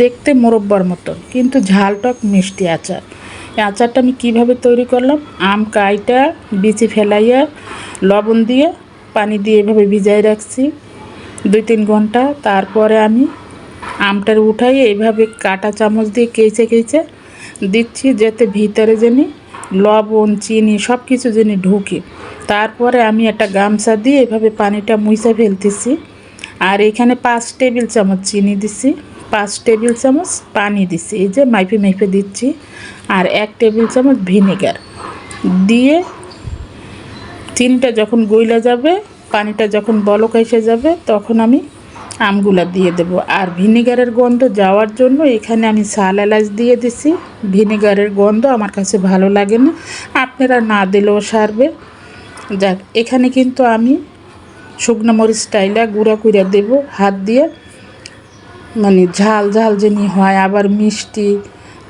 দেখতে মোরব্বার মতো, কিন্তু ঝালটক মিষ্টি আচার। এই আচারটা আমি কীভাবে তৈরি করলাম? আম কাইটা, বিচি ফেলাইয়া, লবণ দিয়ে, পানি দিয়ে এভাবে ভিজাই রাখছি দুই তিন ঘণ্টা। তারপরে আমি আমটার উঠাই এইভাবে কাটা চামচ দিয়ে কেচে কেচে দিচ্ছি, যাতে ভিতরে জানি লবণ, চিনি সব কিছু জানি ঢুকে। তারপরে আমি একটা গামছা দিয়ে এভাবে পানিটা মুইসা ফেলতেছি। আর এখানে পাঁচ টেবিল চামচ চিনি দিছি। পাঁচ টেবিল চামচ পানি দিছি। এই যে মাইফে মাইফে দিচ্ছি আর এক টেবিল চামচ ভিনেগার। দিয়ে চিনিটা যখন গইলা যাবে, পানিটা যখন বলক এসে যাবে, তখন আমি আমগুলা দিয়ে দেব। আর ভিনেগারের গন্ধ যাওয়ার জন্য এখানে আমি সাল এলাচ দিয়ে দিছি। ভিনেগারের গন্ধ আমার কাছে ভালো লাগে না। আপনারা না দিলেও সারবে। যাক, এখানে কিন্তু আমি শুকনো মরিচ স্টাইলা গুঁড়া কুড়া দেব। হাত দিয়ে মানে ঝাল ঝাল যিনি হয়, আবার মিষ্টি,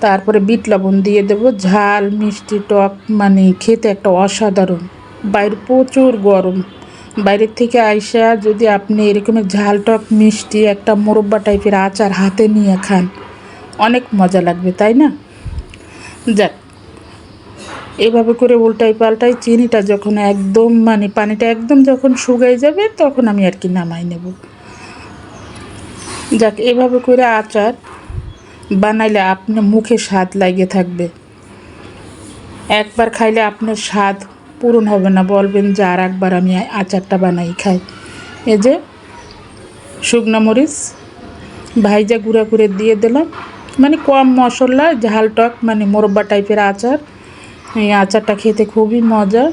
তারপরে বিট লবণ দিয়ে দেব। ঝাল, মিষ্টি, টক মানে খেতে একটা অসাধারণ। বাইরে প্রচুর গরম। বাইরের থেকে আইসা যদি আপনি এরকমের ঝাল, টক, মিষ্টি একটা মোরব্বা টাইপের আচার হাতে নিয়ে খান, অনেক মজা লাগবে, তাই না? যাক, এভাবে করে উল্টাই পাল্টাই চিনিটা যখন একদম মানে পানিটা একদম যখন শুকাই যাবে, তখন আমি আর কি নামাই নেব। যাক, এভাবে করে আচার বানাইলে আপনার মুখে স্বাদ লাগিয়ে থাকবে। একবার খাইলে আপনার স্বাদ পূরণ হবে না। বলবেন যে আর একবার আমি আচারটা বানাই, খাই। এই যে শুকনো মরিচ ভাইজা গুঁড়া করে দিয়ে দিলাম। মানে কম মশলা, ঝাল টক মানে মোরব্বা টাইপের আচার। এই আচারটা খেতে খুবই মজা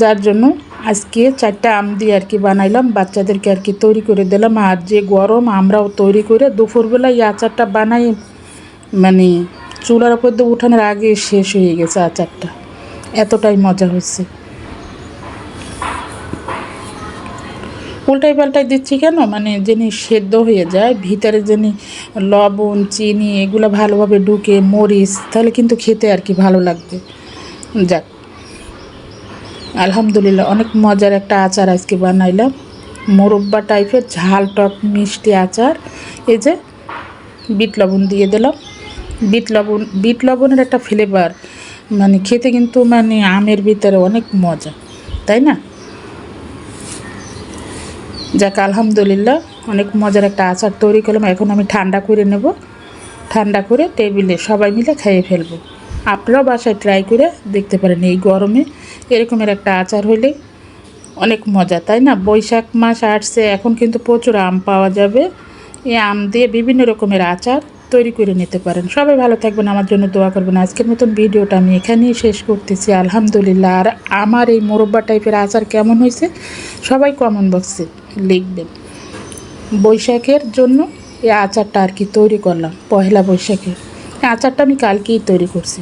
যার জন্য আজকে চারটা আম দিয়ে আর কি বানাইলাম, বাচ্চাদেরকে আর কি তৈরি করে দিলাম। আর যে গরম, আমরাও তৈরি করে দুপুরবেলা এই আচারটা বানাই। মানে চুলার উপর দিয়ে উঠানোর আগে শেষ হয়ে গেছে আচারটা। এতটাই মজা হচ্ছে উল্টাই পাল্টাই দিচ্ছি কেন? মানে যিনি সেদ্ধ হয়ে যায়, ভিতরে যিনি লবণ, চিনি, এগুলো ভালোভাবে ঢুকে, মরিচ, তাহলে কিন্তু খেতে আর কি ভালো লাগবে। যাক আলহামদুলিল্লাহ, অনেক মজার একটা আচার আজকে বানাইলাম। মোরব্বা টাইপের ঝাল টক মিষ্টি আচার। এই যে বিট লবণ দিয়ে দিলাম। বিট লবণ, বিট লবণের একটা ফ্লেভার মানে খেতে কিন্তু মানে আমের ভিতরে অনেক মজা, তাই না? যাক, আলহামদুলিল্লাহ, অনেক মজার একটা আচার তৈরি করলাম। এখন আমি ঠান্ডা করে নেব। ঠান্ডা করে টেবিলে সবাই মিলে খাইয়ে ফেলব। আপনারাও বাসায় ট্রাই করে দেখতে পারেন এই গরমে। এরকমের একটা আচার হলে অনেক মজা, তাই না? বৈশাখ মাস আসছে, এখন কিন্তু প্রচুর আম পাওয়া যাবে। এই আম দিয়ে বিভিন্ন রকমের আচার তৈরি করে নিতে পারেন। সবাই ভালো থাকবেন, আমার জন্য দোয়া করবেন। আজকের মতন ভিডিওটা আমি এখানেই শেষ করতেছি। আলহামদুলিল্লাহ, আর আমার এই মোরব্বা টাইপের আচার কেমন হয়েছে সবাই কমেন্ট বক্সে লিখবেন। বৈশাখের জন্য এই আচারটা আর কি তৈরি করলাম পয়লা বৈশাখে। আচারটা আমি কালকেই তৈরি করছি।